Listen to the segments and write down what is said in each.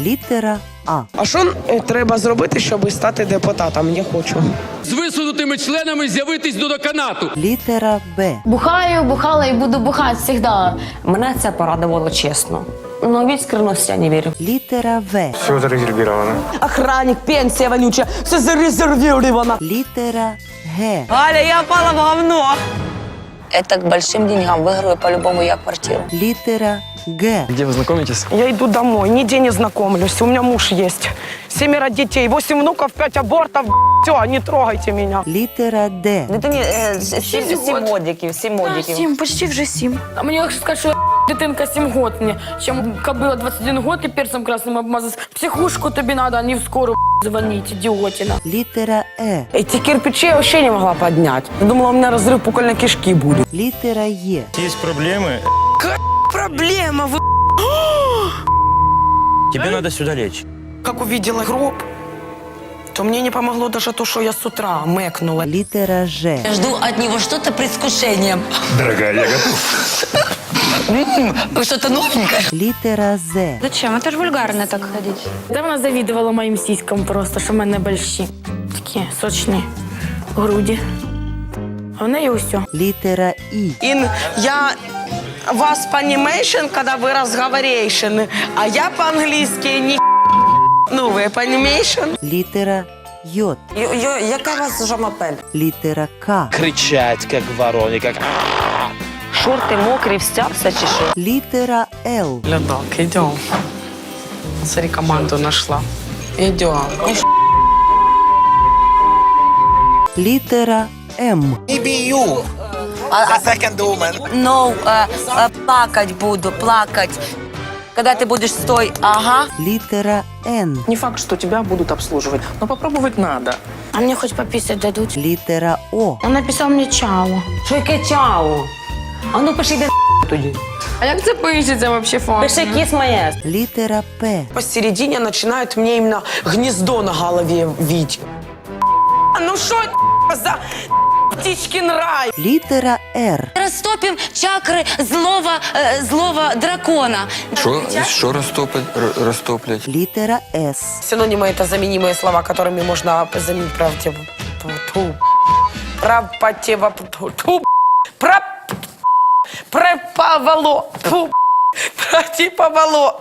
Літера А. А що е, треба зробити, щоб стати депутатом? Я хочу. з висунутими членами з'явитись до деканату. Літера Б. Бухаю, бухала і буду бухати завжди. Мене це порадувало чесно. Ну, в іскреність я не вірю. Літера В. Все зарезервировано. Охранник, пенсія вонюча, все зарезервировано. Літера Г. Аля, я пала в говно Это к большим деньгам выиграю по-любому я квартиру. Літера Г. Где вы знакомитесь? Я иду домой, нигде не знакомлюсь. У меня муж есть. Семеро детей, восемь внуков, пять абортов. Все, не трогайте меня. Літера Д. Дитині е, сім, сім годиків, сім годиків. Сім, почти вже сім. А мені легше сказати, що я дитинка сім год мені, чим кобила 21 год і перцем красним обмазати. В психушку тобі треба, а не в скору звонить, ідіотіна. Літера Е. Эти кирпичи я вообще не могла поднять. Думала, у меня разрыв пукольной кишки будет. Літера Є. Есть проблемы, Проблема, вы... тебе надо сюда лечь. Как увидела гроб, то мне не помогло даже то, что я с утра мэкнула. Літера Ж. Я жду от него что-то предвкушением. Дорогая, я готов. М, Что-то новенькое. Літера З. Зачем? Это же вульгарно так ходить. Та вона завідувала моїм сіськам просто, що в мене больші. Такі сочні груді. А в неї усе. Літера І. Ин, я вас понимейшн, когда вы разговорейшн, а я по-английски не Ну, вы понимейшн? Літера Й. Яка у вас жамапель? Літера К. кричать, как вороны, как Шорти мокрі, встявся чи що? Літера Л. Ледок, идем. Смотри, команду нашла. Идем. Літера М. Ну, е, е, плакать буду, плакать. Когда ты будешь стой, ага. Літера Н. Не факт, что тебя будут обслуживать, но попробовать надо. А мені хоч попісять дадуть. Літера О. Він написав мені чао. Що яке чао? А ну пиши йди тоді. А як це пишеться взагалі фон? Пиши кіс моє. Літера П. Посередине начинают мне именно гнездо на голове вить Ну что за птичкин рай? Літера Р. Растопим чакры злого, э, злого дракона. Что? Что растопать? Растоплять? Літера С. Синонимы это заменимые слова, которыми можно заменить против... ту- Противо... ту- Про... Проповало... ту- Противовало...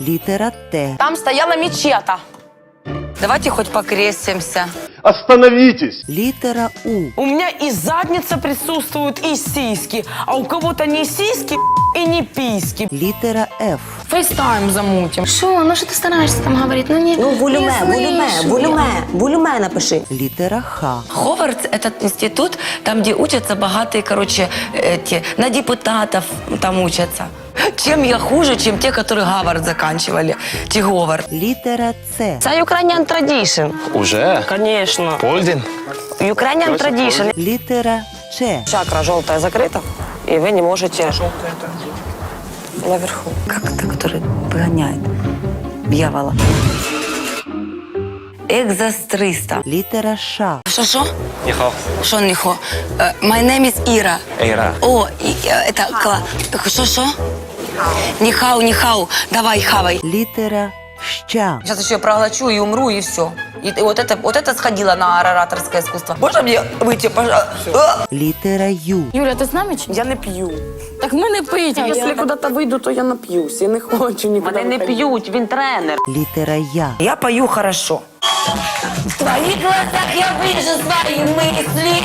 Літера Т. Там стояла мечета. Давайте хоть покрестимся. Літера У. У меня и задница присутствует, и сиськи. А у кого-то не сиськи и не письки. Літера Ф. Фейстайм замутим. Що? Ну що ти стараєшся там говорити? Ну не Ну, волюме, не волюме, слышу волюме, я. волюме напиши. Літера Х. Ховард – этот институт, там, где учатся богатые, короче, эти, на депутатов там учатся. Чем я хуже, чем те, которые Гавард заканчивали, чи Говард? Літера С. Це Ukrainian tradition. уже Конечно. Польдин. Ukrainian tradition. Літера Ч. Чакра желтая закрыта, и вы не можете... Наверху. Как это, который выгоняет дьявола? Экзостриста. Літера Ш. Что-что? Нихо. Что нихо? Э, My name is Ира. Эйра. О, и, э, это кла... Что-что? Нихау, нихау. Давай, хавай. Літера Ща. Сейчас еще проглочу и умру, и все. И, и вот, это, вот это сходило на ораторское искусство. Можно мне выйти, пожалуйста? Літера Ю. Юля, ти з нами чи? ні? Я не пью. Так ми не пить. Если куда-то выйду, то я напьюсь. Я не хочу никуда Вони не выходить. п'ють, він тренер. Літера Я. Я пою хорошо. В твоих глазах я вижу свои мысли.